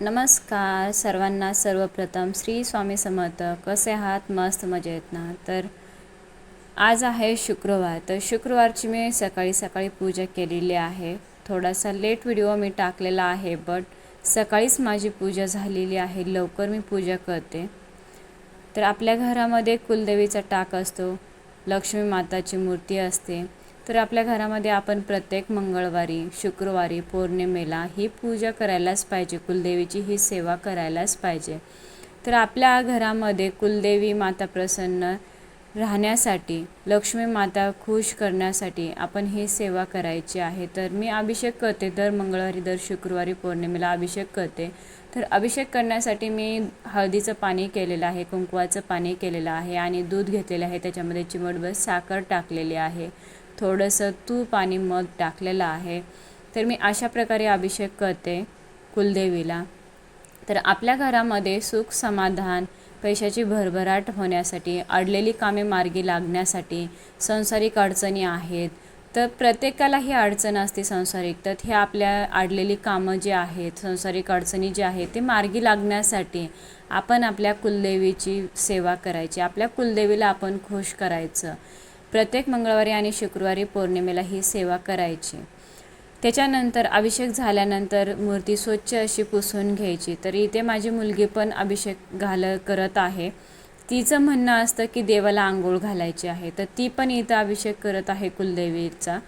नमस्कार सर्वांना सर्वप्रथम श्री स्वामी समर्थ. कसे आहात? मस्त मजेत ना? तर आज आहे शुक्रवार. तर शुक्रवारची मी सकाळी सकाळी पूजा केलेली आहे. थोडासा लेट व्हिडिओ मी टाकलेला आहे बट सकाळीच माझी पूजा झालेली आहे. लवकर मी पूजा करते. तर आपल्या घरामध्ये कुलदेवीचा टाक असतो लक्ष्मी माताची मूर्ती असते. तर आपल्या घरामध्ये आपण प्रत्येक मंगळवारी शुक्रवारी पौर्णिमेला ही पूजा करायलाच पाहिजे. कुलदेवीची ही सेवा करायलाच पाहिजे. तर आपल्या घरामध्ये कुलदेवी माता प्रसन्न राहण्यासाठी लक्ष्मी माता खुश करण्यासाठी आपण ही सेवा करायची आहे. तर मी अभिषेक करते. दर मंगळवारी दर शुक्रवारी पौर्णिमेला अभिषेक करते. तर अभिषेक करण्यासाठी मी हळदीचं पाणी केलेलं आहे कुंकवाचं पाणी केलेलं आहे आणि दूध घेतलेलं आहे. त्याच्यामध्ये चिमटभर साखर टाकलेली आहे. थोडंसं तूप आणि मध टाकलेलं आहे. तर मी अशा प्रकारे अभिषेक करते कुलदेवीला. तर आपल्या घरामध्ये सुख समाधान पैशाची भरभराट होण्यासाठी अडलेली कामे मार्गी लागण्यासाठी संसारिक अडचणी आहेत. तर प्रत्येकाला ही अडचण असते संसारिक. तर हे आपल्या अडलेली कामं जी आहेत संसारिक अडचणी जी आहेत ते मार्गी लागण्यासाठी आपण आपल्या कुलदेवीची सेवा करायची. आपल्या कुलदेवीला आपण खुश करायचं. प्रत्येक मंगळवारी आणि शुक्रवारी पौर्णिमेला ही सेवा करायची. त्याच्यानंतर अभिषेक झाल्यानंतर मूर्ती स्वच्छ अशी पुसून घ्यायची. तर इथे माझी मुलगी पण अभिषेक घाल करत आहे. तिचं म्हणणं असतं की देवाला आंघोळ घालायची आहे. तर ती पण इथं अभिषेक करत आहे कुलदेवीचा.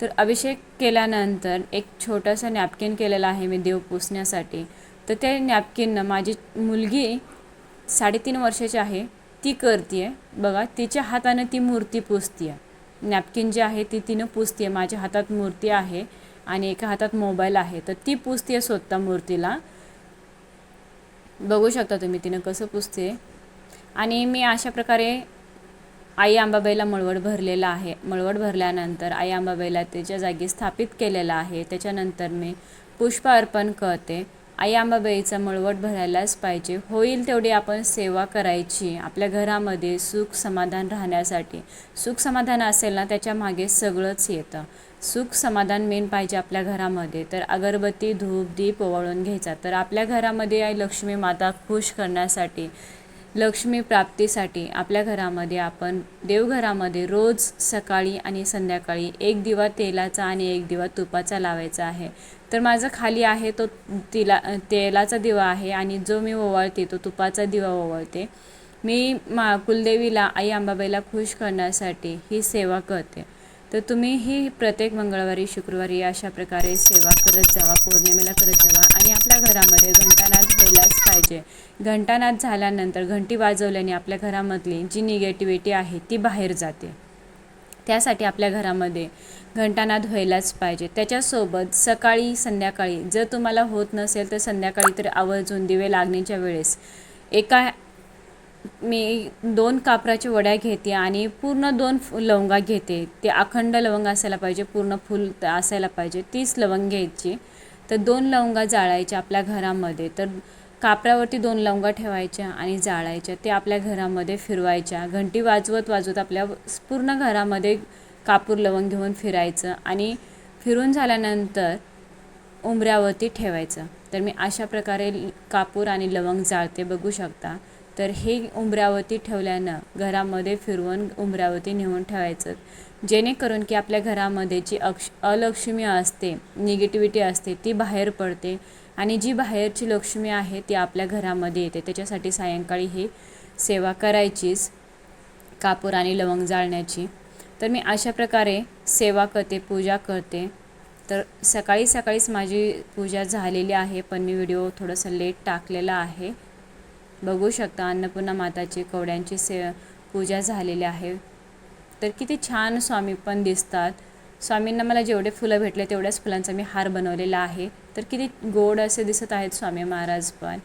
तर अभिषेक केल्यानंतर एक छोटंसं नॅपकिन केलेला आहे मी देव पुसण्यासाठी. तर त्या नॅपकिननं माझी मुलगी साडेतीन वर्षाची आहे. ती करते आहे बघा तिच्या हातानं ती मूर्ती पुसते आहे नॅपकिन जी आहे ती तिनं पुसते आहे माझ्या हातात मूर्ती आहे आणि एका हातात मोबाईल आहे. तर ती पुसते आहे स्वतः मूर्तीला. बघू शकता तुम्ही तिनं कसं पुसते आणि मी अशा प्रकारे आई आंबाबाईला मळवड भरलेला आहे. मळवड भरल्यानंतर आई आंबाबाईला त्याच्या जागी स्थापित केलेलं आहे. त्याच्यानंतर मी पुष्प अर्पण करते. आई अंबाबाईचा मळवट भरायलाच पाहिजे. होईल तेवढी आपण सेवा करायची. आपल्या घरामध्ये सुख समाधान राहण्यासाठी. सुख समाधान असेल ना त्याच्यामागे सगळंच येतं. सुख समाधान मेन पाहिजे आपल्या घरामध्ये. तर अगरबत्ती धूप दीप ओवाळून घ्यायचा. तर आपल्या घरामध्ये आई लक्ष्मी माता खुश करण्यासाठी लक्ष्मी प्राप्तीसाठी आपल्या घरामध्ये आपण देवघरामध्ये रोज सकाळी आणि संध्याकाळी एक दिवा तेलाचा आणि एक दिवा तुपाचा लावायचा आहे. तर माझं खाली आहे तो तिला तेलाचा दिवा आहे आणि जो मी ओवाळते तो तुपाचा दिवा ओवाळते. मी मा कुलदेवीला आई अंबाबाईला खुश करण्यासाठी ही सेवा करते. तर तुम्ही ही प्रत्येक मंगळवारी शुक्रवारी अशा प्रकारे सेवा करत जावा पौर्णिमेला करत जावा आणि आपल्या घरामध्ये घंटानाद व्हायलाच पाहिजे. घंटानाद झाल्यानंतर घंटी वाजवल्याने आपल्या घरामधली जी निगेटिव्हिटी आहे ती बाहेर जाते. त्यासाठी आपल्या घरामध्ये घंटानाद व्हायलाच पाहिजे. त्याच्यासोबत सकाळी संध्याकाळी जर तुम्हाला होत नसेल तर संध्याकाळी तर आवर्जून दिवे लागण्याच्या वेळेस एका मी दोन कापराच्या वड्या घेते आणि पूर्ण दोन लवंगा घेते. ते अखंड लवंग असायला पाहिजे पूर्ण फुल असायला पाहिजे तीच लवंग घ्यायची. तर दोन लवंगा जाळायच्या आपल्या घरामध्ये. तर कापरावरती दोन लवंगा ठेवायच्या आणि जाळायच्या. ते आपल्या घरामध्ये फिरवायच्या. घंटी वाजवत वाजवत आपल्या पूर्ण घरामध्ये कापूर लवंग घेऊन फिरायचं आणि फिरून झाल्यानंतर उंबऱ्यावरती ठेवायचं. तर मी अशा प्रकारे कापूर आणि लवंग जाळते. बघू शकता. तर हे उंबऱ्यावरती ठेवल्यानं घरामध्ये फिरवून उंबऱ्यावरती नेऊन ठेवायचं. जेणेकरून की आपल्या घरामध्ये जी अक्ष अलक्ष्मी असते निगेटिव्हिटी असते ती बाहेर पडते आणि जी बाहेरची लक्ष्मी आहे ती आपल्या घरामध्ये येते. त्याच्यासाठी सायंकाळी ही सेवा करायचीच कापूर आणि लवंग जाळण्याची. तर मी अशा प्रकारे सेवा करते पूजा करते. तर सकाळी सकाळीच माझी पूजा झालेली आहे पण मी व्हिडिओ थोडंसं लेट टाकलेला आहे. बघू शकता अन्नपूर्णा माताची कवड्यांची से पूजा झालेली आहे. तर किती छान स्वामी पण दिसतात. स्वामींना मला जेवढे फुलं भेटले तेवढ्याच फुलांचा मी हार बनवलेला आहे. तर किती गोड असे दिसत आहेत स्वामी महाराज पण.